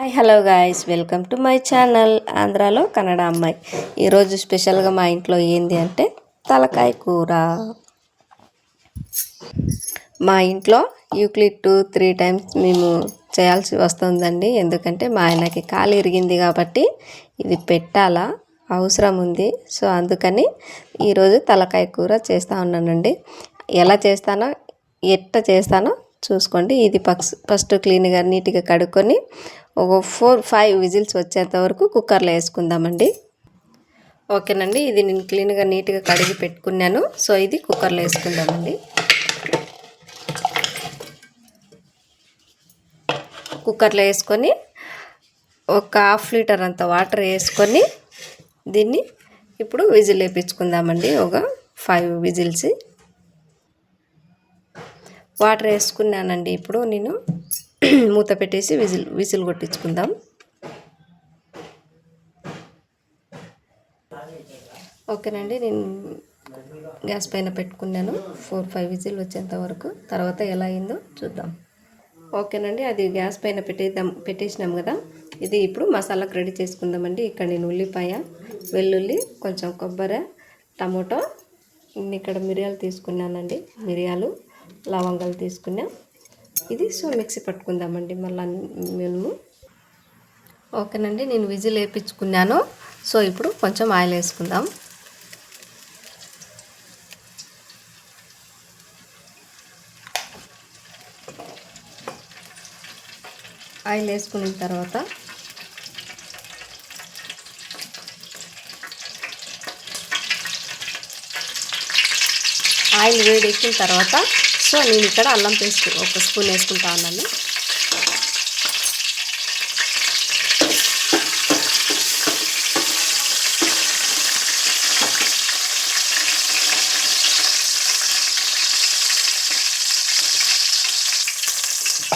Hi hello guys. Welcome to my channel ఆంధ్రాలో కన్నడ అమ్మాయి. ఈరోజు స్పెషల్గా మా ఇంట్లో ఏంది అంటే తలకాయ కూర. మా ఇంట్లో యూక్లిడ్ టూ త్రీ టైమ్స్ మేము చేయాల్సి వస్తుందండి. ఎందుకంటే మా ఆయనకి కాలు ఇరిగింది కాబట్టి ఇది పెట్టాలా అవసరం ఉంది. సో అందుకని ఈరోజు తలకాయ కూర చేస్తూ ఉన్నానండి. ఎలా చేస్తానో ఎట్ట చేస్తానో చూసుకోండి. ఇది ఫస్ట్ ఫస్ట్ క్లీన్గా నీట్గా కడుక్కొని ఒక ఫోర్ ఫైవ్ విజిల్స్ వచ్చేంత వరకు కుక్కర్లో వేసుకుందామండి. ఓకేనండి. ఇది నేను క్లీన్గా నీట్గా కడిగి పెట్టుకున్నాను. సో ఇది కుక్కర్లో వేసుకుందామండి. కుక్కర్లో వేసుకొని ఒక హాఫ్ లీటర్ అంత వాటర్ వేసుకొని దీన్ని ఇప్పుడు విజిల్ వేయించుకుందామండి ఒక ఫైవ్ విజిల్స్. వాటర్ వేసుకున్నానండి ఇప్పుడు నేను మూత పెట్టేసి విజిల్ విజిల్ కొట్టించుకుందాం. ఓకేనండి నేను గ్యాస్ పైన పెట్టుకున్నాను. ఫోర్ ఫైవ్ విజిల్ వచ్చేంత వరకు. తర్వాత ఎలా అయిందో చూద్దాం. ఓకేనండి అది గ్యాస్ పైన పెట్టేద్దాం పెట్టేసినాం కదా. ఇది ఇప్పుడు మసాలాకు రెడీ చేసుకుందామండి. ఇక్కడ నేను ఉల్లిపాయ వెల్లుల్లి కొంచెం కొబ్బరి టమోటో ఇక్కడ మిరియాలు తీసుకున్నానండి. మిరియాలు లవంగాలు తీసుకున్నాం. ఇది సో మిక్సీ పట్టుకుందామండి మళ్ళీ మేము. ఓకేనండి నేను విజిల్ వేయించుకున్నాను సో ఇప్పుడు కొంచెం ఆయిల్ వేసుకుందాం. ఆయిల్ వేసుకున్న తర్వాత ఆయిల్ వేడి ఎక్కిన తర్వాత సో నేను ఇక్కడ అల్లం పేస్ట్ ఒక స్పూన్ వేసుకుంటా ఉన్నాను.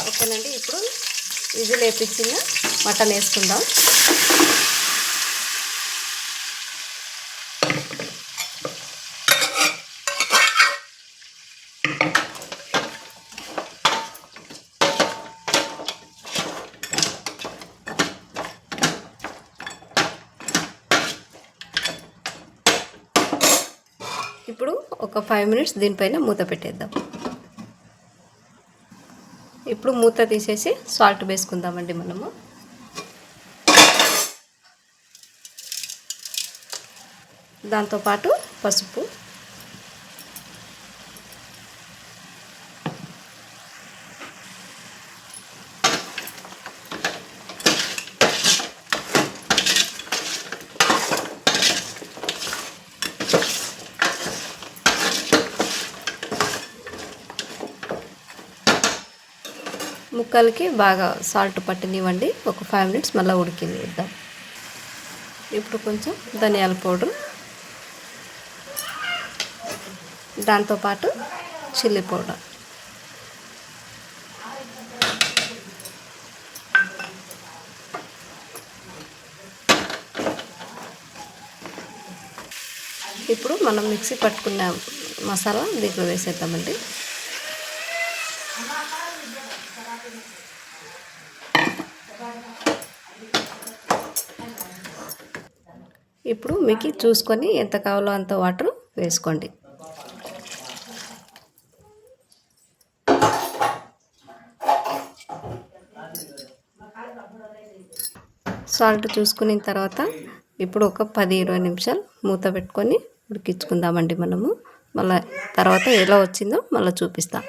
ఓకేనండి ఇప్పుడు ఇది లేపించిన మటన్ వేసుకుందాం. ఇప్పుడు ఒక ఫైవ్ మినిట్స్ దీనిపైన మూత పెట్టేద్దాం. ఇప్పుడు మూత తీసేసి సాల్ట్ వేసుకుందామండి మనము. దాంతోపాటు పసుపు. ముక్కలకి బాగా సాల్ట్ పట్టినివ్వండి. ఒక ఫైవ్ మినిట్స్ మళ్ళీ ఉడికింది ఇద్దాం ఇప్పుడు కొంచెం ధనియాల పౌడర్. దాంతోపాటు చిల్లీ పౌడర్. ఇప్పుడు మనం మిక్సీ పట్టుకున్న మసాలా దీంట్లో వేసేద్దామండి. ఇప్పుడు మీకు చూసుకొని ఎంత కావాలో అంత వాటర్ వేసుకోండి. సాల్ట్ చూసుకున్న తర్వాత ఇప్పుడు ఒక పది ఇరవై నిమిషాలు మూత పెట్టుకొని ఉడికించుకుందామండి మనము. మళ్ళీ తర్వాత ఎలా వచ్చిందో మళ్ళీ చూపిస్తాం.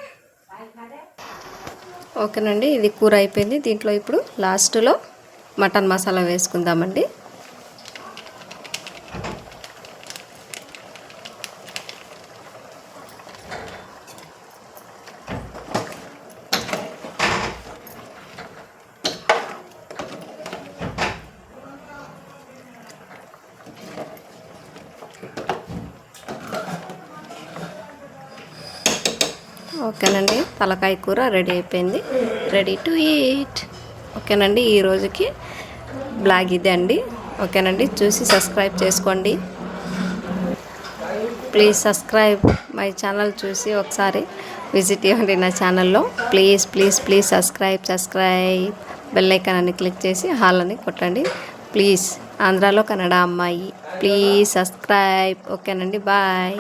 ఓకేనండి ఇది కూర అయిపోయింది. దీంట్లో ఇప్పుడు లాస్ట్లో మటన్ మసాలా వేసుకుందామండి. ఓకేనండి. తలకాయ కూర రెడీ అయిపోయింది. రెడీ టు ఈట్ ఓకేనండి ఈ రోజుకి బ్లాగ్ ఇదే అండి. ఓకేనండి చూసి సబ్స్క్రైబ్ చేసుకోండి. ప్లీజ్ సబ్స్క్రైబ్ మై ఛానల్ చూసి ఒకసారి విజిట్ ఇవ్వండి నా ఛానల్లో please please please subscribe subscribe bell icon అని క్లిక్ చేసి హాల్ అని కొట్టండి. ప్లీజ్ ఆంధ్రాలో కన్నడ అమ్మాయి. ప్లీజ్ సబ్స్క్రైబ్ ఓకేనండి బాయ్